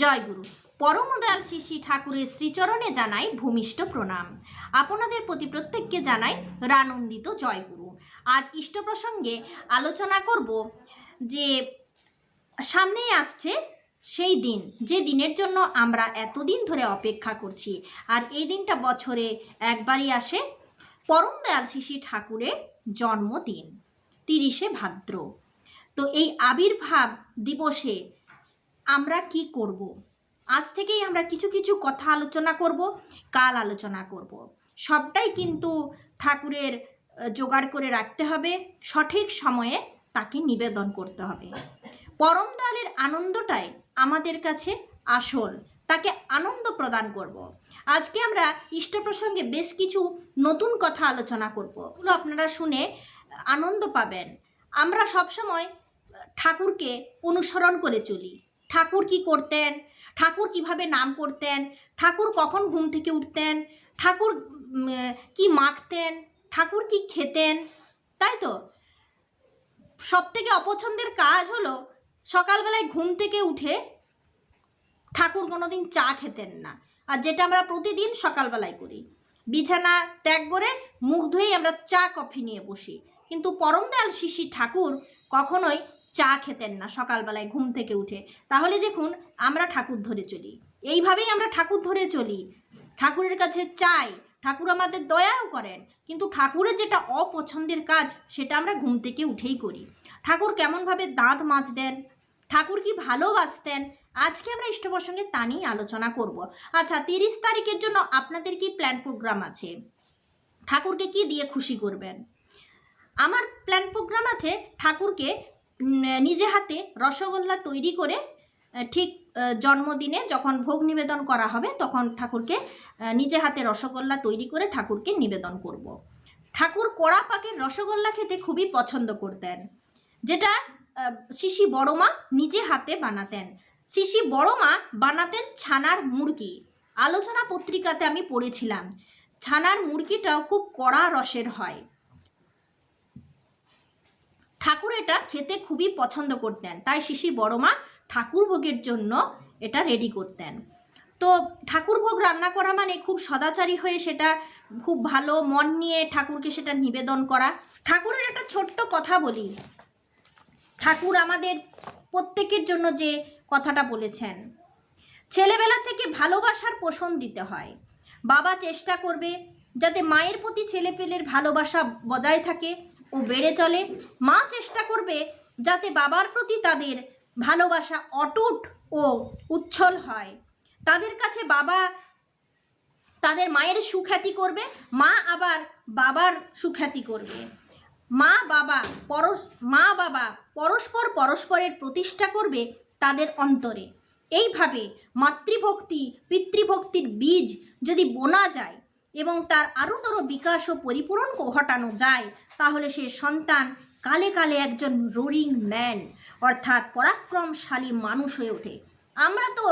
জয়গুরু পরমদয়াল শ্রী ঠাকুরের শ্রীচরণে জানাই ভূমিষ্ঠ প্রণাম। আপনাদের প্রতি প্রত্যেককে জানাই রানন্দিত জয়গুরু আজ ইষ্ট প্রসঙ্গে আলোচনা করব যে সামনেই আসছে সেই দিন, যে দিনের জন্য আমরা এতদিন ধরে অপেক্ষা করছি। আর এই দিনটা বছরে একবারই আসে পরম দয়াল শ্রী ঠাকুরের জন্মদিন, তিরিশে ভাদ্র। তো এই আবির্ভাব দিবসে আমরা কি করব? আজ থেকেই আমরা কিছু কিছু কথা আলোচনা করব, কাল আলোচনা করব। সবটাই কিন্তু ঠাকুরের জোগাড় করে রাখতে হবে, সঠিক সময়ে তাকে নিবেদন করতে হবে। পরম আনন্দটাই আমাদের কাছে আসল, তাকে আনন্দ প্রদান করব। আজকে আমরা ইষ্ট প্রসঙ্গে বেশ কিছু নতুন কথা আলোচনা করব, ওগুলো আপনারা শুনে আনন্দ পাবেন। আমরা সবসময় ঠাকুরকে অনুসরণ করে চলি। ঠাকুর কি করতেন? ঠাকুর কীভাবে নাম করতেন? ঠাকুর কখন ঘুম থেকে উঠতেন? ঠাকুর কি মাখতেন? ঠাকুর কি খেতেন? তাই তো? সব থেকে অপছন্দের কাজ হলো সকালবেলায় ঘুম থেকে উঠে ঠাকুর কোনোদিন চা খেতেন না। আর যেটা আমরা প্রতিদিন সকালবেলায় করি। বিছানা ত্যাগ করে মুখ ধুয়েই আমরা চা, কফি নিয়ে বসি। কিন্তু পরম দয়াল শিশি ঠাকুর কখনোই চা খেতেন না সকালবেলায় ঘুম থেকে উঠে। তাহলে দেখুন, আমরা ঠাকুর ধরে চলি। এইভাবেই আমরা ঠাকুর ধরে চলি। ঠাকুরের কাছে চাই, ঠাকুর আমাদের দয়াও করেন। কিন্তু ঠাকুরের যেটা অপছন্দের কাজ, সেটা আমরা ঘুম থেকে উঠেই করি। ঠাকুর কেমনভাবে দাঁত মাজতেন, ঠাকুর কি ভালোবাসতেন, আজকে আমরা ইষ্ট প্রসঙ্গে তা নিয়েই আলোচনা করব। আচ্ছা তিরিশ তারিখের জন্য আপনাদের কি প্ল্যান প্রোগ্রাম আছে? ঠাকুরকে কি দিয়ে খুশি করবেন? আমার প্ল্যান প্রোগ্রাম আছে, ঠাকুরকে নিজে হাতে রসগোল্লা তৈরি করে ঠিক জন্মদিনে যখন ভোগ নিবেদন করা হবে, তখন ঠাকুরকে নিজে হাতে রসগোল্লা তৈরি করে ঠাকুরকে নিবেদন করব। ঠাকুর কড়া পাকের রসগোল্লা খেতে খুবই পছন্দ করতেন, যেটা শিশি বড়মা নিজে হাতে বানাতেন। শিশি বড়মা বানাতেন ছানার মুরগি। আলোচনা পত্রিকাতে আমি পড়েছিলাম, ছানার মুরগিটাও খুব কড়া রসের হয়। ঠাকুর এটা খেতে খুবই পছন্দ করতেন। তাই শিশি বড়মা ঠাকুর ভোগের জন্য এটা রেডি করতেন। তো ঠাকুর ভোগ রান্না করা মানে খুব সদাচারী হয়ে সেটা খুব ভালো মন নিয়ে ঠাকুরকে সেটা নিবেদন করা। ঠাকুরের একটা ছোট্ট কথা বলি। ঠাকুর আমাদের প্রত্যেকের জন্য যে কথাটা বলেছেন, ছেলেবেলা থেকে ভালোবাসার পোষণ দিতে হয়। বাবা চেষ্টা করবে যাতে মায়ের প্রতি ছেলেপেলের ভালোবাসা বজায় থাকে। ও বেড়ে চলে। মা চেষ্টা করবে যাতে বাবার প্রতি তাদের ভালোবাসা অটুট ও উচ্ছল হয়। তাদের কাছে বাবা তাদের মায়ের সুখ্যাতি করবে, মা আবার বাবার সুখ্যাতি করবে। মা বাবা পরস, মা বাবা পরস্পর পরস্পরের প্রতিষ্ঠা করবে তাদের অন্তরে। এইভাবে মাতৃভক্তি, পিতৃভক্তির বীজ যদি বোনা যায় এবং তার আরোতর বিকাশ ও পরিপূরণ ঘটানো যায়, তাহলে সে সন্তান কালে কালে একজন রোরিং ম্যান, অর্থাৎ পরাক্রমশালী মানুষ হয়ে ওঠে। আমরা তো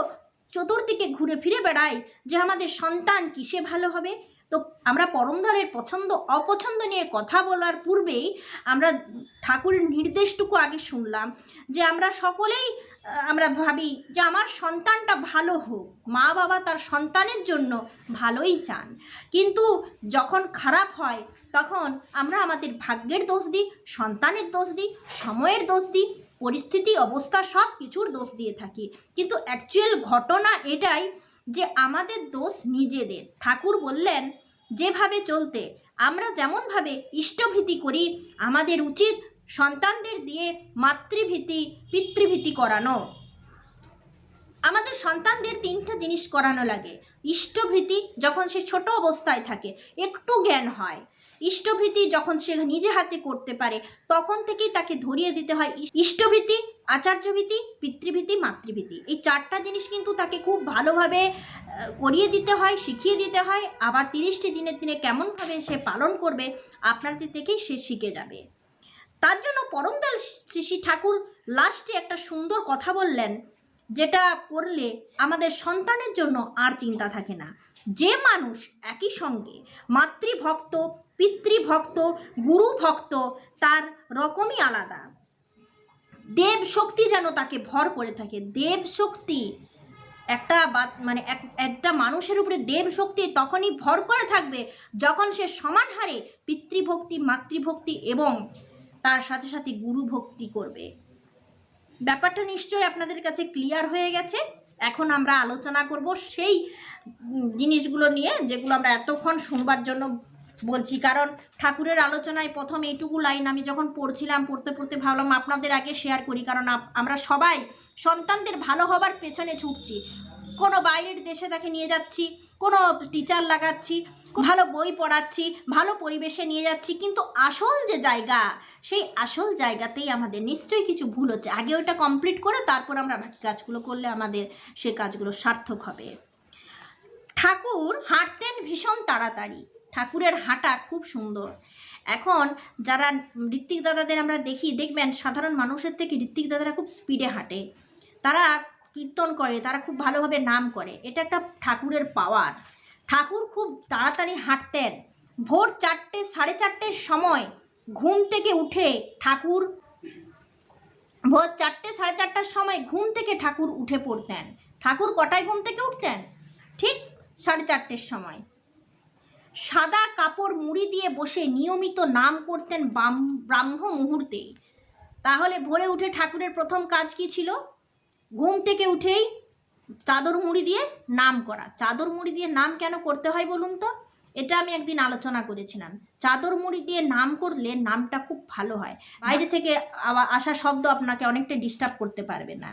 চতুর্দিকে ঘুরে ফিরে বেড়াই যে আমাদের সন্তান কিসে ভালো হবে? তো আমরা পরমদলের পছন্দ, অপছন্দ নিয়ে কথা বলার পূর্বেই আমরা ঠাকুরের নির্দেশটুকু আগে শুনলাম যে আমরা সকলেই আমরা ভাবি যে আমার সন্তানটা ভালো হোক মা বাবা তার সন্তানের জন্য ভালোই চান। কিন্তু যখন খারাপ হয়, তখন আমরা আমাদের ভাগ্যের দোষ দিই, সন্তানের দোষ দিই, সময়ের দোষ দিই, পরিস্থিতি, অবস্থা সব কিছুর দোষ দিয়ে থাকি। কিন্তু অ্যাকচুয়াল ঘটনা এটাই যে আমাদের দোষ নিজেদের। ঠাকুর বললেন যেভাবে চলতে আমরা যেমনভাবে ইষ্টভীতি করি আমাদের উচিত সন্তানদের দিয়ে মাতৃভীতি পিতৃভীতি করানো। আমাদের সন্তানদের তিনটা জিনিস করানো লাগে। ইষ্টভীতি যখন সে ছোট অবস্থায় থাকে, একটু জ্ঞান হয়। ইষ্টভৃতি যখন সে নিজে হাতে করতে পারে, তখন থেকেই তাকে ধরিয়ে দিতে হয়। ইষ্টভীতি, আচার্যভীতি, পিতৃভীতি, মাতৃভীতি। এই চারটা জিনিস কিন্তু তাকে খুব ভালোভাবে করিয়ে দিতে হয়, শিখিয়ে দিতে হয়। আবার তিরিশটি দিনের দিনে কেমনভাবে সে পালন করবে আপনাদের থেকেই সে শিখে যাবে। তার জন্য পরমদাল শ্রী ঠাকুর লাস্টে একটা সুন্দর কথা বললেন। যেটা করলে আমাদের সন্তানের জন্য আর চিন্তা থাকে না। যে মানুষ একই সঙ্গে মাতৃভক্ত, পিতৃভক্ত গুরু ভক্ত তার রকমই আলাদা। দেব শক্তি যেন তাকে ভর করে থাকে। দেব শক্তি একটা বা- মানে এক- একটা মানুষের উপরে দেব শক্তি তখনই ভর করে থাকবে যখন সে সমান হারে পিতৃভক্তি, মাতৃভক্তি এবং তার সাথে সাথে গুরু ভক্তি করবে। ব্যাপারটা নিশ্চয়ই আপনাদের কাছে ক্লিয়ার হয়ে গেছে। এখন আমরা আলোচনা করব সেই জিনিসগুলো নিয়ে, যেগুলো আমরা এতক্ষণ শুনবার জন্য বলছি। কারণ ঠাকুরের আলোচনায় প্রথম এইটুকু লাইন আমি যখন পড়ছিলাম, পড়তে পড়তে ভাবলাম আপনাদের আগে শেয়ার করি। কারণ আমরা সবাই সন্তানদের ভালো হবার পেছনে ছুটছি। কোনো বাইরের দেশে তাকে নিয়ে যাচ্ছি, কোনো টিচার লাগাচ্ছি, ভালো বই পড়াচ্ছি, ভালো পরিবেশে নিয়ে যাচ্ছি, কিন্তু আসল যে জায়গা, সেই আসল জায়গাতেই আমাদের নিশ্চয়ই কিছু ভুল হচ্ছে। আগে ওইটা কমপ্লিট করে তারপর আমরা বাকি কাজগুলো করলে আমাদের সে কাজগুলো সার্থক হবে। ঠাকুর হাঁটতেন ভীষণ তাড়াতাড়ি। ঠাকুরের হাঁটা খুব সুন্দর। এখন যারা ঋত্বিক দাদাদের আমরা দেখি, দেখবেন সাধারণ মানুষের থেকে ঋত্বিক দাদারা খুব স্পিডে হাঁটে। তারা কীর্তন করে, তারা খুব ভালোভাবে নাম করে। এটা একটা ঠাকুরের পাওয়ার। ঠাকুর খুব তাড়াতাড়ি হাঁটতেন। ভোর চারটে, সাড়ে চারটের সময় ঘুম থেকে উঠে ঠাকুর, ভোর চারটে, সাড়ে চারটার সময় ঘুম থেকে ঠাকুর উঠে পড়তেন। ঠাকুর কটায় ঘুম থেকে উঠতেন? ঠিক সাড়ে চারটের সময়। সাদা কাপড় মুড়ি দিয়ে বসে নিয়মিত নাম করতেন ব্রাহ্ম মুহূর্তে। তাহলে ভোরে উঠে ঠাকুরের প্রথম কাজ কি ছিল? ঘুম থেকে উঠেই চাদর মুড়ি দিয়ে নাম করা। চাদর মুড়ি দিয়ে নাম কেন করতে হয় বলুন তো? এটা আমি একদিন আলোচনা করেছিলাম। চাদর মুড়ি দিয়ে নাম করলে নামটা খুব ভালো হয়। বাইরে থেকে আসা শব্দ আপনাকে অনেকটা ডিস্টার্ব করতে পারবে না।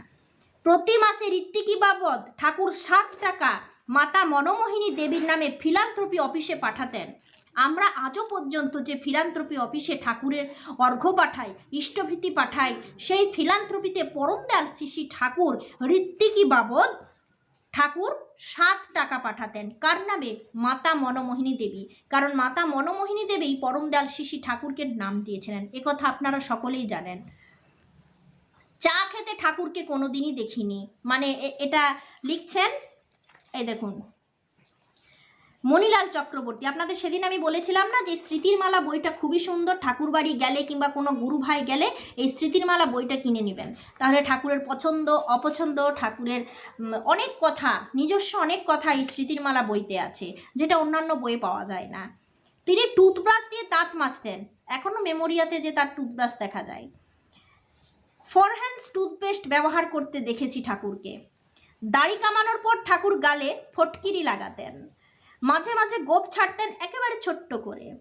প্রতি মাসে ঋত্বিকী বাবদ ঠাকুর সাত টাকা, মাতা মনমোহিনী দেবীর নামে ফিলান্থ্রপি অফিসে পাঠাতেন। আমরা আজও পর্যন্ত যে ফিলান্থ্রপি অফিসে ঠাকুরের অর্ঘ্য পাঠাই, ইষ্টভীতি পাঠাই, সেই ফিলান্থ্রপিতে পরমদয়াল শিশি ঠাকুর ঋত্বিকি বাবদ ঠাকুর সাত টাকা পাঠাতেন। কার নামে? মাতা মনমোহিনী দেবী। কারণ মাতা মনমোহিনী দেবী পরমদয়াল শিশি ঠাকুরকে নাম দিয়েছিলেন। একথা আপনারা সকলেই জানেন। চা খেতে ঠাকুরকে কোনোদিনই দেখিনি। মানে এটা লিখছেন, এই দেখুন। মণিলাল চক্রবর্তী, আপনাদের সেদিন আমি বলেছিলাম না যে স্মৃতির মালা বইটা খুবই সুন্দর, ঠাকুরবাড়ি গেলে কিংবা কোনো গুরু ভাই গেলে এই স্মৃতির মালা বইটা কিনে নেবেন। তাহলে ঠাকুরের পছন্দ, অপছন্দ, ঠাকুরের অনেক কথা, নিজস্ব অনেক কথা এই স্মৃতির মালা বইতে আছে, যেটা অন্যান্য বইয়ে পাওয়া যায় না। তিনি টুথব্রাশ দিয়ে দাঁত মাজতেন এখনও মেমোরিয়াতে যে তার টুথব্রাশ দেখা যায়। ফরহ্যান্ডস টুথপেস্ট ব্যবহার করতে দেখেছি ঠাকুরকে। দাড়ি কামানোর পর ঠাকুর গালে ফটকিরি লাগাতেন। মাঝে মাঝে গোপ ছাড়তেন একেবারে ছোট্ট করে।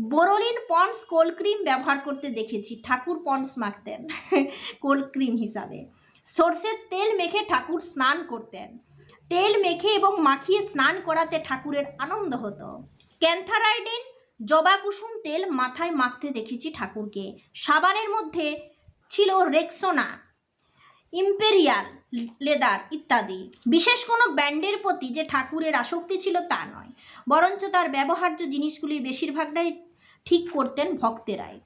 বোরোলিন পন্ডস কোল্ড ক্রিম ব্যবহার করতে দেখেছি, ঠাকুর পন্ডস মাখতেন, কোল্ড ক্রিম হিসাবে। সর্ষের তেল মেখে ঠাকুর স্নান করতেন। তেল মেখে এবং মাখিয়ে স্নান করাতে ঠাকুরের আনন্দ হতো। ক্যান্থারাইডিন, জবা কুসুম তেল মাথায় মাখতে দেখেছি ঠাকুরকে। সাবানের মধ্যে ছিল রেক্সোনা ইম্পেরিয়াল, লেদার ইত্যাদি। বিশেষ কোনো ব্যান্ডের প্রতি যে ঠাকুরের আসক্তি ছিল তা নয়, বরঞ্চ তার ব্যবহার্য জিনিসগুলির বেশিরভাগটাই ঠিক করতেন ভক্তেরাই।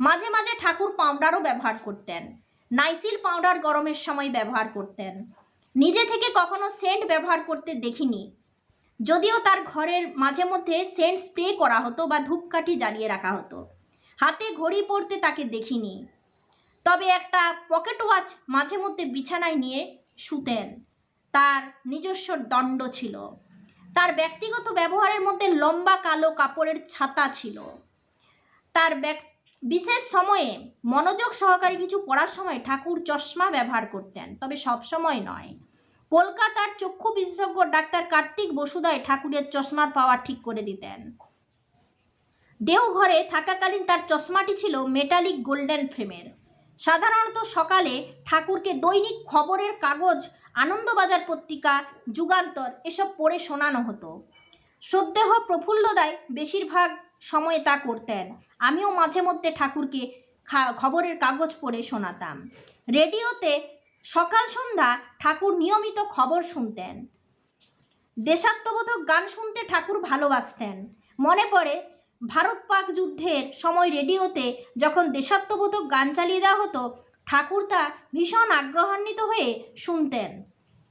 মাঝে মাঝে ঠাকুর পাউডারও ব্যবহার করতেন। নাইসিল পাউডার গরমের সময় ব্যবহার করতেন। নিজে থেকে কখনো সেন্ট ব্যবহার করতে দেখিনি। যদিও তার ঘরের মাঝে মধ্যে সেন্ট স্প্রে করা হতো বা ধূপকাঠি জ্বালিয়ে রাখা হতো। হাতে ঘড়ি পরতে তাকে দেখিনি। তবে একটা পকেট ওয়াচ মাঝে মধ্যে বিছানায় নিয়ে শুতেন। তার নিজস্ব দণ্ড ছিল। তার ব্যক্তিগত ব্যবহারের মধ্যে লম্বা কালো কাপড়ের ছাতা ছিল। তার বিশেষ সময়ে মনোযোগ সহকারে কিছু পড়ার সময় ঠাকুর চশমা ব্যবহার করতেন, তবে সব সময় নয়। কলকাতার চক্ষু বিশেষজ্ঞ ডাক্তার কার্তিক বসুদায় ঠাকুরের চশমার পাওয়া ঠিক করে দিতেন। দেওঘরে থাকাকালীন তার চশমাটি ছিল মেটালিক গোল্ডেন ফ্রেমের সাধারণত সকালে ঠাকুরকে দৈনিক খবরের কাগজ, আনন্দবাজার পত্রিকা, যুগান্তর এসব পড়ে শোনানো হতো। সদ্দেহ প্রফুল্লদায় বেশিরভাগ সময় তা করতেন। আমিও মাঝে মধ্যে ঠাকুরকে খবরের কাগজ পড়ে শোনাতাম। রেডিওতে সকাল সন্ধ্যা ঠাকুর নিয়মিত খবর শুনতেন। দেশাত্মবোধক গান শুনতে ঠাকুর ভালোবাসতেন। মনে পড়ে ভারত পাক যুদ্ধের সময় রেডিওতে যখন দেশাত্মবোধক গান চালিয়ে দেওয়া হতো, ঠাকুর তা ভীষণ আগ্রহান্বিত হয়ে শুনতেন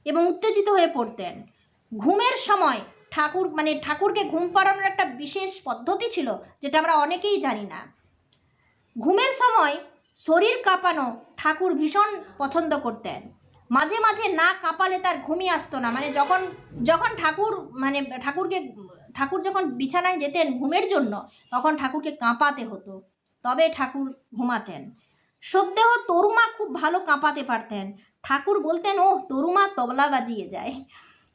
এবং উত্তেজিত হয়ে পড়তেন। ঘুমের সময় ঠাকুর মানে ঠাকুরকে ঘুম পাড়ানোর একটা বিশেষ পদ্ধতি ছিল, যেটা আমরা অনেকেই জানি না। ঘুমের সময় শরীর কাঁপানো ঠাকুর ভীষণ পছন্দ করতেন। মাঝে মাঝে না কাঁপালে তার ঘুমিয়ে আসতো না। মানে যখন যখন ঠাকুর মানে ঠাকুরকে ঠাকুর যখন বিছানায় যেতেন ঘুমের জন্য, তখন ঠাকুরকে কাঁপাতে হতো। তবে ঠাকুর ঘুমাতেন। সদ্যহ তরুমা খুব ভালো কাঁপাতে পারতেন। ঠাকুর বলতেন ও তরুমা তবলা বাজিয়ে যায়।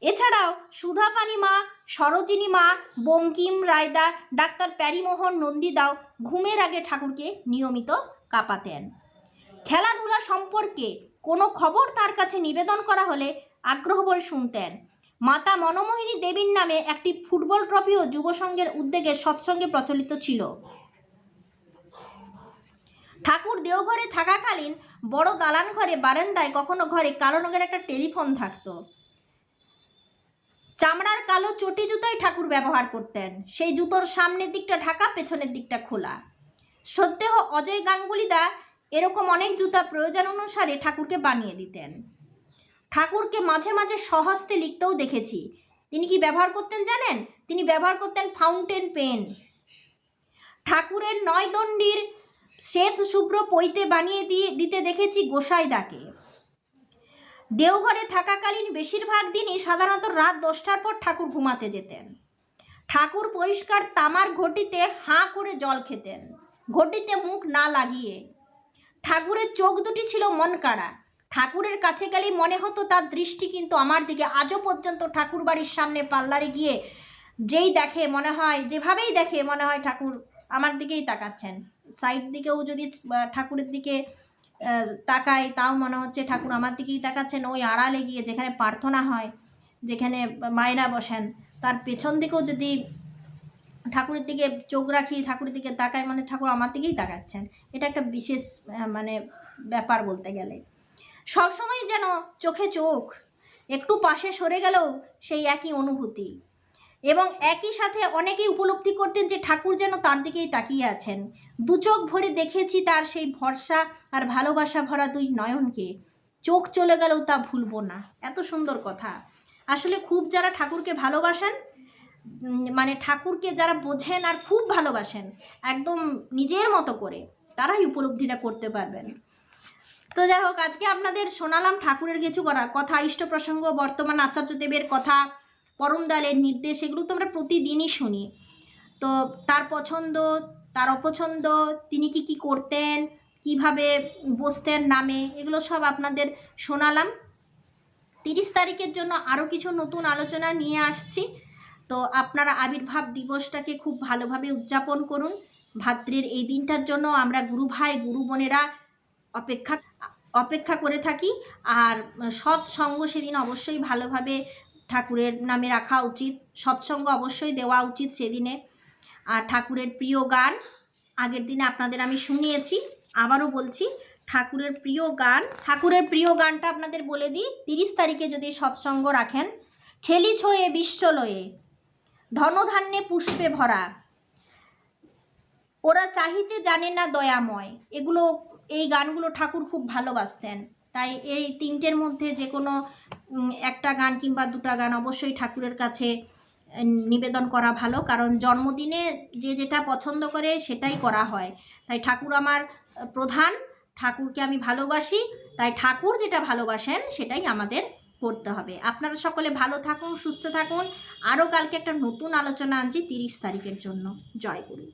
এছাড়াও সুধাপানি মা, সরোজিনী মা, বঙ্কিম রায়দা, ডাক্তার প্যারিমোহন নন্দীদাও ঘুমের আগে ঠাকুরকে নিয়মিত কাঁপাতেন। খেলাধুলা সম্পর্কে কোনো খবর তার কাছে নিবেদন করা হলে আগ্রহ ভরে শুনতেন। মাতা মনমোহিনী দেবীর নামে একটি ফুটবল ট্রফিও যুবসংঘের উদ্যোগে সৎসঙ্গে প্রচলিত ছিল। ঠাকুর দেওঘরে থাকাকালীন বড় দালান ঘরে বারান্দায় কখনো ঘরে কালো রঙের একটা টেলিফোন থাকতো। চামড়ার কালো চটি জুতোই ঠাকুর ব্যবহার করতেন। সেই জুতোর সামনের দিকটা ঢাকা, পেছনের দিকটা খোলা। সদ্যহ অজয় গাঙ্গুলিদা এরকম অনেক জুতা প্রয়োজন অনুসারে ঠাকুরকে বানিয়ে দিতেন। ঠাকুরকে মাঝে মাঝে সহস্তে লিখতেও দেখেছি। তিনি কি ব্যবহার করতেন জানেন? তিনি ব্যবহার করতেন ফাউন্টেন পেন ঠাকুরের নয় দণ্ডির শ্বেত শুভ্র পৈতে বানিয়ে দিয়ে, দিতে দেখেছি গোসাইদাকে দেওঘরে থাকাকালীন বেশিরভাগ দিনই সাধারণত রাত দশটার পর ঠাকুর ঘুমাতে যেতেন। ঠাকুর পরিষ্কার তামার ঘটিতে হাঁ করে জল খেতেন। ঘটিতে মুখ না লাগিয়ে। ঠাকুরের চোখ দুটি ছিল মন কাড়া ঠাকুরের কাছে গেলেই মনে হতো তার দৃষ্টি কিন্তু আমার দিকে। আজও পর্যন্ত ঠাকুর বাড়ির সামনে পাল্লারে গিয়ে যেই দেখে, মনে হয়, যেভাবেই দেখে, মনে হয় ঠাকুর আমার দিকেই তাকাচ্ছেন। সাইড দিকেও যদি ঠাকুরের দিকে তাকাই তাও মনে হচ্ছে ঠাকুর আমার দিকেই তাকাচ্ছেন। ওই আড়ালে গিয়ে যেখানে প্রার্থনা হয়, যেখানে মায়েরা বসেন, তার পেছন দিকেও যদি ঠাকুরের দিকে চোখ রাখি, ঠাকুরের দিকে তাকাই মানে ঠাকুর আমার দিকেই তাকাচ্ছেন। এটা একটা বিশেষ মানে ব্যাপার বলতে গেলে। সবসময় যেন চোখে চোখ, একটু পাশে সরে গেলেও সেই একই অনুভূতি। এবং একই সাথে অনেকেই উপলব্ধি করতেন যে ঠাকুর যেন তার দিকেই তাকিয়ে আছেন। দু চোখ ভরে দেখেছি তার সেই ভরসা আর ভালোবাসা ভরা দুই নয়নকে। চোখ চলে গেলেও তা ভুলবো না। এত সুন্দর কথা। আসলে খুব যারা ঠাকুরকে ভালোবাসেন মানে ঠাকুরকে যারা বোঝেন আর খুব ভালোবাসেন, একদম নিজের মতো করে, তারাই উপলব্ধিটা করতে পারবেন। তো যাই হোক, আজকে আপনাদের শোনালাম ঠাকুরের কিছু করা কথা, ইষ্ট প্রসঙ্গ, বর্তমান আচার্য দেবের কথা, পরম দয়ালের নির্দেশ, এগুলো তো আমরা প্রতিদিনই শুনি। তো তার পছন্দ, তার অপছন্দ, তিনি কি কি করতেন, কীভাবে বসতেন নামে, এগুলো সব আপনাদের শোনালাম। তিরিশ তারিখের জন্য আরও কিছু নতুন আলোচনা নিয়ে আসছি। তো আপনারা আবির্ভাব দিবসটাকে খুব ভালোভাবে উদযাপন করুন। ভাদ্রের এই দিনটার জন্য আমরা গুরু ভাই, গুরু বোনেরা অপেক্ষা অপেক্ষা করে থাকি। আর সৎসঙ্গ সেদিন অবশ্যই ভালোভাবে ঠাকুরের নামে রাখা উচিত। সৎসঙ্গ অবশ্যই দেওয়া উচিত সেদিনে। আর ঠাকুরের প্রিয় গান, আগের দিনে আপনাদের আমি শুনিয়েছি, আবারও বলছি, ঠাকুরের প্রিয় গান, ঠাকুরের প্রিয় গানটা আপনাদের বলে দিই, তিরিশ তারিখে যদি সৎসঙ্গ রাখেন খেলি ছয়ে বিশ্বলয়ে ধনধান্যে পুষ্পে ভরা, ওরা চাহিতে জানে না দয়াময়, এগুলো এই গানগুলো ঠাকুর খুব ভালোবাসতেন। তাই এই তিনটের মধ্যে যে কোনো একটা গান কিংবা দুটা গান অবশ্যই ঠাকুরের কাছে নিবেদন করা ভালো। কারণ জন্মদিনে যে যেটা পছন্দ করে সেটাই করা হয়। তাই ঠাকুর আমার প্রধান, ঠাকুরকে আমি ভালোবাসি। তাই ঠাকুর যেটা ভালোবাসেন সেটাই আমাদের করতে হবে। আপনারা সকলে ভালো থাকুন, সুস্থ থাকুন। আরও কালকে একটা নতুন আলোচনা আনছি তিরিশ তারিখের জন্য। জয় গুরু।